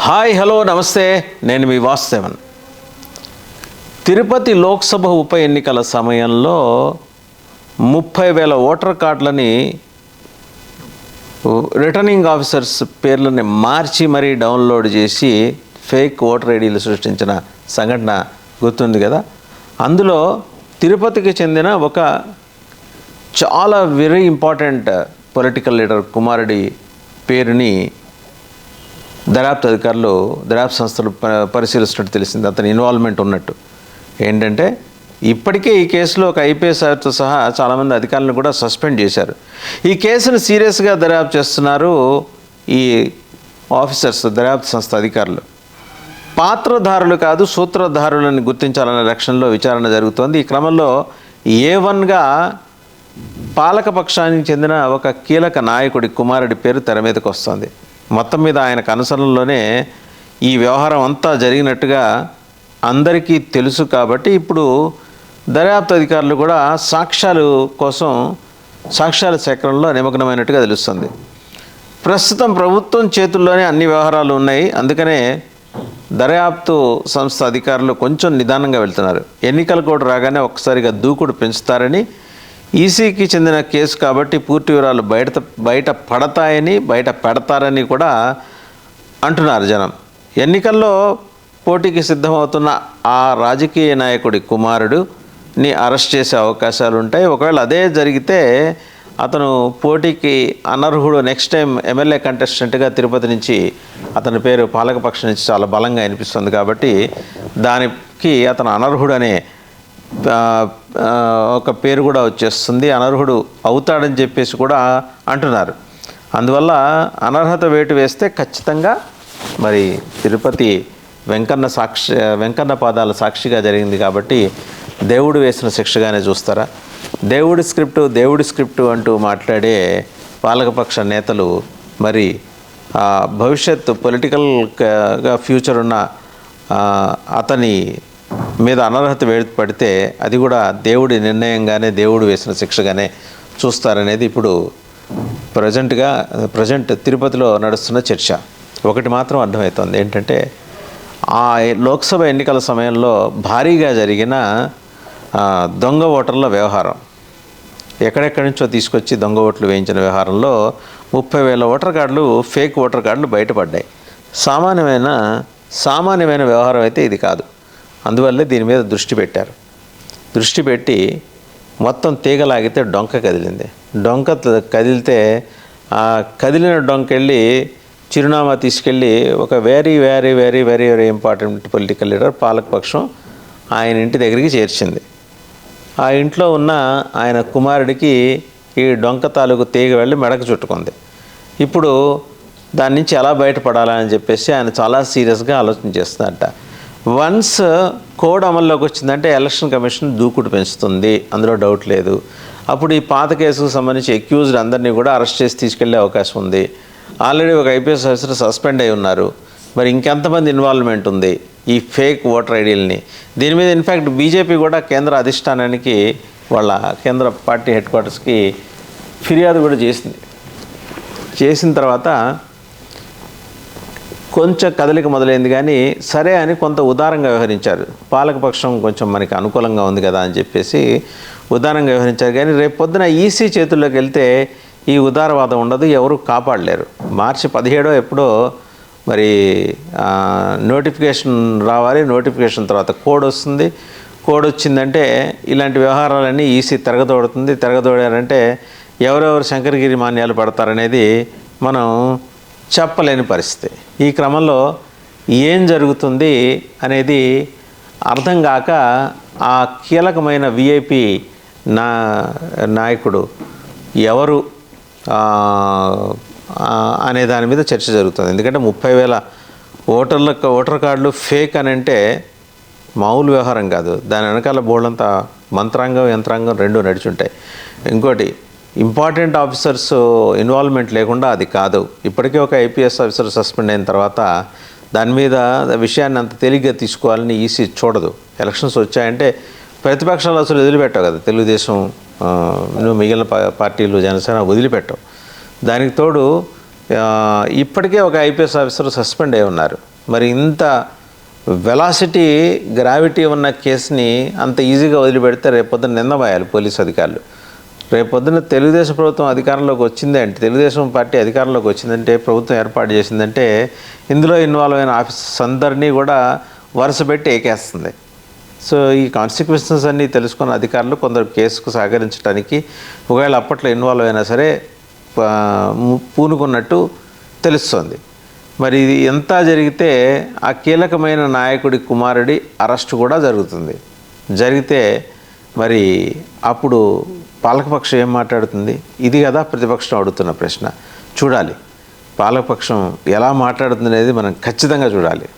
Hi hello నమస్తే. నేను మీ వాస్తవన్ తిరుపతి లోక్సభ ఉప ఎన్నికల సమయంలో ముప్పై వేల ఓటర్ కార్డులని రిటర్నింగ్ ఆఫీసర్స్ పేర్లని మార్చి మరీ డౌన్లోడ్ చేసి ఫేక్ ఓటర్ ఐడీలు సృష్టించిన సంఘటన గుర్తుంది కదా? అందులో తిరుపతికి చెందిన ఒక చాలా వెరీ ఇంపార్టెంట్ పొలిటికల్ లీడర్ కుమారుడి పేరుని దర్యాప్తు అధికారులు దర్యాప్తు సంస్థలు పరిశీలిస్తున్నట్టు తెలిసింది. అతని ఇన్వాల్వ్మెంట్ ఉన్నట్టు. ఏంటంటే ఇప్పటికే ఈ కేసులో ఒక ఐపీఎస్ ఆఫీసర్తో సహా చాలామంది అధికారులను కూడా సస్పెండ్ చేశారు. ఈ కేసును సీరియస్గా దర్యాప్తు చేస్తున్నారు ఈ ఆఫీసర్స్ దర్యాప్తు సంస్థ అధికారులు. పాత్రధారులు కాదు సూత్రధారులను గుర్తించాలనే లక్ష్యంలో విచారణ జరుగుతోంది. ఈ క్రమంలో ఏ వన్గా పాలకపక్షానికి చెందిన ఒక కీలక నాయకుడి కుమారుడి పేరు తెర మీదకి వస్తుంది. మొత్తం మీద ఆయనకు అనుసరణలోనే ఈ వ్యవహారం అంతా జరిగినట్టుగా అందరికీ తెలుసు కాబట్టి ఇప్పుడు దర్యాప్తు అధికారులు కూడా సాక్ష్యాలు కోసం సాక్ష్యాల సేకరణలో నిమగ్నమైనట్టుగా తెలుస్తుంది. ప్రస్తుతం ప్రభుత్వం చేతుల్లోనే అన్ని వ్యవహారాలు ఉన్నాయి. అందుకనే దర్యాప్తు సంస్థ అధికారులు కొంచెం నిదానంగా వెళ్తున్నారు. ఎన్నికల కూడా రాగానే ఒక్కసారిగా దూకుడు పెంచుతారని ఈసీకి చెందిన కేసు కాబట్టి పూర్తి వివరాలు బయట బయట పడతాయని బయట పెడతారని కూడా అంటున్నారు జనం. ఎన్నికల్లో పోటీకి సిద్ధమవుతున్న ఆ రాజకీయ నాయకుడి కుమారుడుని అరెస్ట్ చేసే అవకాశాలు ఉంటాయి. ఒకవేళ అదే జరిగితే అతను పోటీకి అనర్హుడు. నెక్స్ట్ టైం ఎమ్మెల్యే కంటెస్టెంట్గా తిరుపతి నుంచి అతని పేరు పాలకపక్షం నుంచి చాలా బలంగా అనిపిస్తుంది కాబట్టి దానికి అతను అనర్హుడు అనే ఒక పేరు కూడా వచ్చేస్తుంది అనర్హుడు అవుతాడని చెప్పేసి కూడా అంటున్నారు. అందువల్ల అనర్హత వేటు వేస్తే ఖచ్చితంగా మరి తిరుపతి వెంకన్న సాక్షి వెంకన్న పాదాల సాక్షిగా జరిగింది కాబట్టి దేవుడు వేసిన శిక్షగానే చూస్తారా? దేవుడి స్క్రిప్టు దేవుడి స్క్రిప్టు అంటూ మాట్లాడే పాలకపక్ష నేతలు మరి ఆ, పొలిటికల్గా ఫ్యూచర్ ఉన్న అతని మీద అనర్హత వేడి పడితే అది కూడా దేవుడి నిర్ణయంగానే దేవుడు వేసిన శిక్షగానే చూస్తారనేది ఇప్పుడు ప్రజెంట్గా ప్రజెంట్ తిరుపతిలో నడుస్తున్న చర్చ. ఒకటి మాత్రం అర్థమవుతుంది. ఏంటంటే ఆ లోక్సభ ఎన్నికల సమయంలో భారీగా జరిగిన దొంగ ఓటర్ల వ్యవహారం. ఎక్కడెక్కడి నుంచో తీసుకొచ్చి దొంగ ఓట్లు వేయించిన వ్యవహారంలో ముప్పై వేల ఓటర్ కార్డులు ఫేక్ ఓటర్ కార్డులు బయటపడ్డాయి. సామాన్యమైన సామాన్యమైన వ్యవహారం అయితే ఇది కాదు. అందువల్లే దీని మీద దృష్టి పెట్టారు. దృష్టి పెట్టి మొత్తం తీగలాగితే డొంక కదిలింది. డొంక కదిలితే ఆ కదిలిన డొంకెళ్ళి చిరునామా తీసుకెళ్ళి ఒక very very very very very important political leader పాలకపక్షం ఆయన ఇంటి దగ్గరికి చేర్చింది. ఆ ఇంట్లో ఉన్న ఆయన కుమారుడికి ఈ డొంక తాలూకు తీగ వెళ్ళి మెడకు చుట్టుకుంది. ఇప్పుడు దాని నుంచి ఎలా బయటపడాలని చెప్పేసి ఆయన చాలా సీరియస్గా ఆలోచన చేస్తున్నట్ట వన్స్ కోడ్ అమల్లోకి వచ్చిందంటే ఎలక్షన్ కమిషన్ దూకుడు పెంచుతుంది. అందులో డౌట్ లేదు. అప్పుడు ఈ పాత కేసుకు సంబంధించి అక్యూజ్డ్ అందరినీ కూడా అరెస్ట్ చేసి తీసుకెళ్ళే అవకాశం ఉంది. ఆల్రెడీ ఒక ఐపీఎస్ ఆఫీసర్ సస్పెండ్ అయి ఉన్నారు. మరి ఇంకెంతమంది ఇన్వాల్వ్మెంట్ ఉంది ఈ ఫేక్ ఓటర్ ఐడీలని? దీని మీద ఇన్ఫ్యాక్ట్ బీజేపీ కూడా కేంద్ర అధిష్టానానికి వాళ్ళ కేంద్ర పార్టీ హెడ్ క్వార్టర్స్కి ఫిర్యాదు కూడా చేసింది. చేసిన తర్వాత కొంచెం కదలిక మొదలైంది కానీ సరే అని కొంత ఉదారంగా వ్యవహరించారు. పాలకపక్షం కొంచెం మనకి అనుకూలంగా ఉంది కదా అని చెప్పేసి ఉదారంగా వ్యవహరించారు. కానీ రేపు పొద్దున ఈసీ చేతుల్లోకి వెళ్తే ఈ ఉదారవాదం ఉండదు ఎవరు కాపాడలేరు. మార్చి పదిహేడో ఎప్పుడో మరి నోటిఫికేషన్ రావాలి. నోటిఫికేషన్ తర్వాత కోడ్ వస్తుంది. కోడ్ వచ్చిందంటే ఇలాంటి వ్యవహారాలన్నీ ఈసీ తిరగదోడుతుంది. తిరగదోడారంటే ఎవరెవరు శంకరగిరి మాన్యాలు పడతారనేది మనం చెప్పలేని పరిస్థితి. ఈ క్రమంలో ఏం జరుగుతుంది అనేది అర్థం కాక ఆ కీలకమైన విఐపి నా నాయకుడు ఎవరు అనే దాని మీద చర్చ జరుగుతుంది. ఎందుకంటే ముప్పై వేల ఓటర్ల ఓటర్ కార్డులు ఫేక్ అని అంటే మామూలు వ్యవహారం కాదు. దాని వెనకాల బోర్డంతా మంత్రాంగం యంత్రాంగం రెండు నడిచుంటాయి. ఇంకోటి ఇంపార్టెంట్ ఆఫీసర్స్ ఇన్వాల్వ్మెంట్ లేకుండా అది కాదు. ఇప్పటికే ఒక ఐపీఎస్ ఆఫీసర్ సస్పెండ్ అయిన తర్వాత దాని మీద విషయాన్ని అంత తేలిగ్గా తీసుకోవాలని ఈసీ చూడదు. ఎలక్షన్స్ వచ్చాయంటే ప్రతిపక్షాలు అసలు వదిలిపెట్టవు కదా. తెలుగుదేశం మిగిలిన పార్టీలు జనసేన వదిలిపెట్టవు. దానికి తోడు ఇప్పటికే ఒక ఐపీఎస్ ఆఫీసర్ సస్పెండ్ అయి ఉన్నారు. మరి ఇంత వెలాసిటీ గ్రావిటీ ఉన్న కేసుని అంత ఈజీగా వదిలిపెడితే రేపొద్దున నిందమయ్యాలి పోలీస్ అధికారులు. రేపొద్దున తెలుగుదేశం ప్రభుత్వం అధికారంలోకి వచ్చిందంటే తెలుగుదేశం పార్టీ అధికారంలోకి వచ్చిందంటే ప్రభుత్వం ఏర్పాటు చేసిందంటే ఇందులో ఇన్వాల్వ్ అయిన ఆఫీసర్స్ అందరినీ కూడా వరుస పెట్టి ఏకేస్తుంది. సో ఈ కాన్సిక్వెన్సెస్ అన్నీ తెలుసుకున్న అధికారులు కొందరు కేసుకు సహకరించడానికి ఒకవేళ అప్పట్లో ఇన్వాల్వ్ అయినా సరే పూనుకున్నట్టు తెలుస్తోంది. మరి ఇది ఎంత జరిగితే ఆ కీలకమైన నాయకుడి కుమారుడి అరెస్ట్ కూడా జరుగుతుంది. జరిగితే మరి అప్పుడు పాలకపక్షం ఏం మాట్లాడుతుంది? ఇది కదా ప్రతిపక్షం అడుగుతున్న ప్రశ్న. చూడాలి. పాలకపక్షం ఎలా మాట్లాడుతుంది అనేది మనం ఖచ్చితంగా చూడాలి.